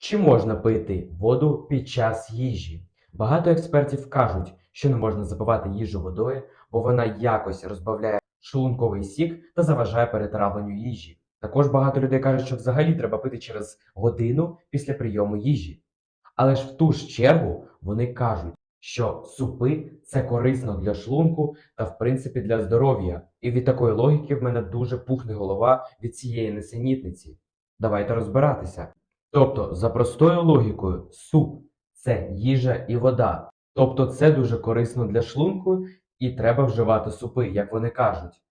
Чи можна пити воду під час їжі? Багато експертів кажуть, що не можна запивати їжу водою, бо вона якось розбавляє шлунковий сік та заважає перетравленню їжі. Також багато людей кажуть, що взагалі треба пити через годину після прийому їжі. Але ж в ту ж чергу вони кажуть, що супи це корисно для шлунку та в принципі для здоров'я. І від такої логіки в мене дуже пухне голова від цієї несенітниці. Давайте розбиратися. Тобто, за простою логікою, суп це їжа і вода. Тобто це дуже корисно для шлунку і треба вживати супи, як вони кажуть.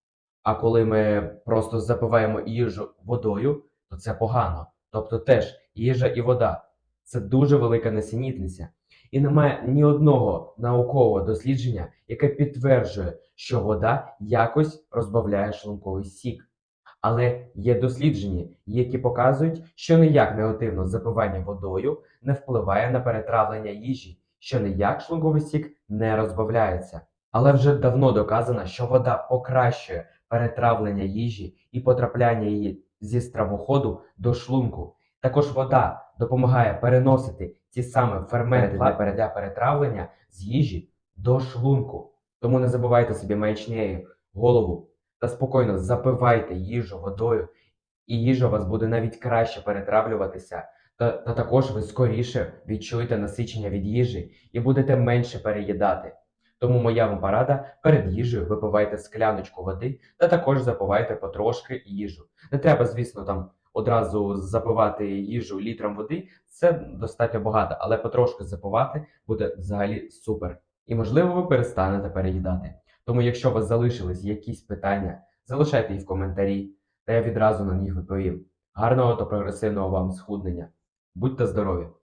А коли ми просто запиваємо їжу водою, то це погано. Тобто теж їжа і вода це дуже велика несенітниця. І немає ні одного наукового дослідження, яке підтверджує, що вода якось розбавляє шлунковий сік. Але є дослідження, які показують, що ніяк негативно запивання водою не впливає на перетравлення їжі, що ніяк шлунковий сік не розбавляється. Але вже давно доказано, що вода покращує перетравлення їжі і потрапляння її зі стравоходу до шлунку. Також вода допомагає переносити ті самі ферменти для пере- для перетравлення з їжі до шлунку. Тому не забувайте собі маячнею голову та спокійно запивайте їжу водою, і їжа вас буде навіть краще перетравлюватися. Та, та також ви скоріше відчуєте насичення від їжі і будете менше переїдати. Тому моя вам порада перед їжею випивайте скляночку води та також запивайте потрошки їжу. Не треба, звісно, там одразу запивати їжу літром води, це достатньо багато, але потрошки запивати буде взагалі супер. І можливо ви перестанете переїдати. Тому, якщо у вас залишились якісь питання, залишайте їх в коментарі, та я відразу на них відповім. Гарного та прогресивного вам схуднення. Будьте здорові!